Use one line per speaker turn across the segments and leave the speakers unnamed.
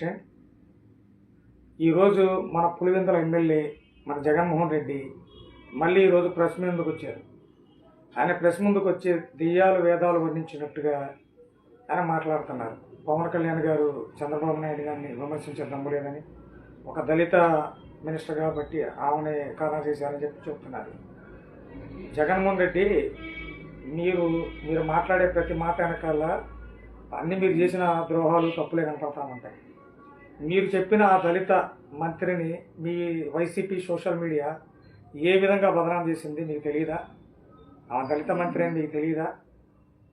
Stand ఈరోజు మన Pulivendula MLA మన జగన్మోహన్ రెడ్డి మళ్ళీ ఈరోజు ప్రెస్ ముందుకు వచ్చారు. ఆయన ప్రెస్ ముందుకు వచ్చి దెయ్యాలు వేదాలు వర్ణించినట్టుగా ఆయన మాట్లాడుతున్నారు. పవన్ కళ్యాణ్ గారు చంద్రబాబు నాయుడు గారిని విమర్శించడం దమ్ములేదని ఒక దళిత మినిస్టర్ కాబట్టి ఆమెనే కారణం చేశారని చెప్పి చెప్తున్నారు. జగన్మోహన్ రెడ్డి మీరు మీరు మాట్లాడే ప్రతి మాట వెనకాల అన్ని మీరు చేసిన ద్రోహాలు తప్పులే కనపడతా ఉంటాయి. మీరు చెప్పిన ఆ దళిత మంత్రిని మీ వైసీపీ సోషల్ మీడియా ఏ విధంగా బదనాం చేసింది మీకు తెలియదా ఆ దళిత మంత్రి అని మీకు తెలియదా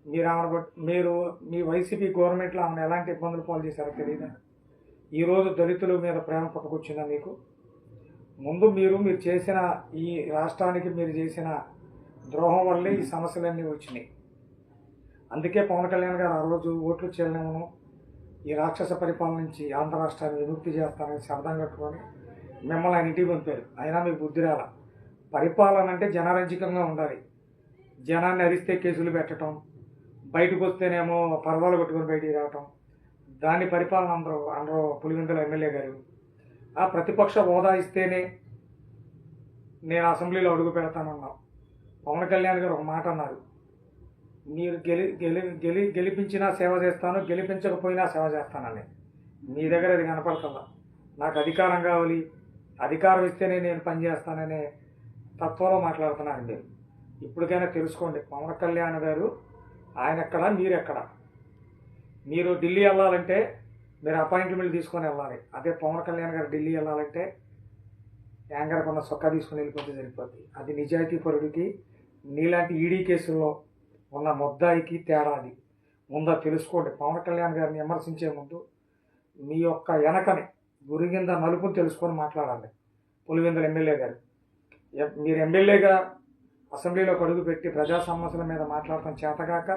మీరు ఆమె బట్- మీరు మీ వైసీపీ గవర్నమెంట్లో ఆమెను ఎలాంటి ఇబ్బందులు పాలు చేశారో తెలియదా ఈరోజు దళితుల మీద ప్రేమ పట్టుకొచ్చిందా మీకు? ముందు మీరు మీరు చేసిన ఈ రాష్ట్రానికి మీరు చేసిన ద్రోహం వల్లే ఈ సమస్యలన్నీ వచ్చినాయి. అందుకే పవన్ కళ్యాణ్ గారు ఆ రోజు ఓట్లు చెల్లెమను ఈ రాక్షస పరిపాలన నుంచి ఆంధ్ర రాష్ట్రాన్ని విముక్తి చేస్తానని శబ్దం కట్టుకొని మిమ్మల్ని ఆయన ఇంటికి పంపారు. అయినా మీకు బుద్ధి రాల? పరిపాలన అంటే జనరంజకంగా ఉండాలి. జనాన్ని అరిస్తే కేసులు పెట్టడం బయటకు వస్తేనేమో పర్వాలు కొట్టుకొని బయటికి రావటం దాని పరిపాలన అందరూ అందరూ పులివెందుల ఎమ్మెల్యే గారు ఆ ప్రతిపక్ష హోదా ఇస్తేనే నేను అసెంబ్లీలో అడుగు పెడతానన్నాం పవన్ కళ్యాణ్ గారు ఒక మాట అన్నారు. మీరు గెలి గెలి గెలి గెలిపించినా సేవ చేస్తాను గెలిపించకపోయినా సేవ చేస్తానని. మీ దగ్గర అది కనపడుతుందా? నాకు అధికారం కావాలి అధికారం ఇస్తేనే నేను పనిచేస్తాననే తత్వంలో మాట్లాడుతున్నారు మీరు. ఇప్పటికైనా తెలుసుకోండి పవన్ కళ్యాణ్ గారు ఆయన ఎక్కడ మీరు ఎక్కడ? మీరు ఢిల్లీ వెళ్ళాలంటే మీరు అపాయింట్మెంట్ తీసుకొని వెళ్ళాలి. అదే పవన్ కళ్యాణ్ గారు ఢిల్లీ వెళ్ళాలంటే యాంగర్ కొన్న సొక్క తీసుకుని వెళ్ళిపోతే సరిపోద్ది. అది నిజాయితీ పరుడికి నీలాంటి ఈడీ కేసుల్లో ఉన్న ముద్దాయికి తేడా అది. ముందా తెలుసుకోండి. పవన్ కళ్యాణ్ గారిని విమర్శించే ముందు మీ యొక్క వెనకని గురిగింద నలుపుని తెలుసుకొని మాట్లాడాలి. పులివెందుల ఎమ్మెల్యే గారు. మీరు ఎమ్మెల్యేగా అసెంబ్లీలో అడుగు పెట్టి ప్రజా సమస్యల మీద మాట్లాడటం చేతగాక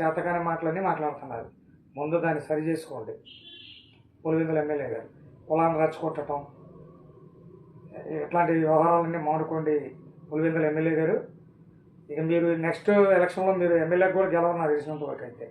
చేతగానే మాటలన్నీ మాట్లాడుతున్నారు. ముందు దాన్ని సరి చేసుకోండి. పులివెందుల ఎమ్మెల్యే గారు. పొలాన్ని రచ్చగొట్టడం ఇట్లాంటి వ్యవహారాలన్నీ మానుకోండి పులివెందుల ఎమ్మెల్యే గారు. ఇక మీరు నెక్స్ట్ ఎలక్షన్లో మీరు ఎమ్మెల్యే కూడా గెలవన్నారు తెలిసినంత వరకు అయితే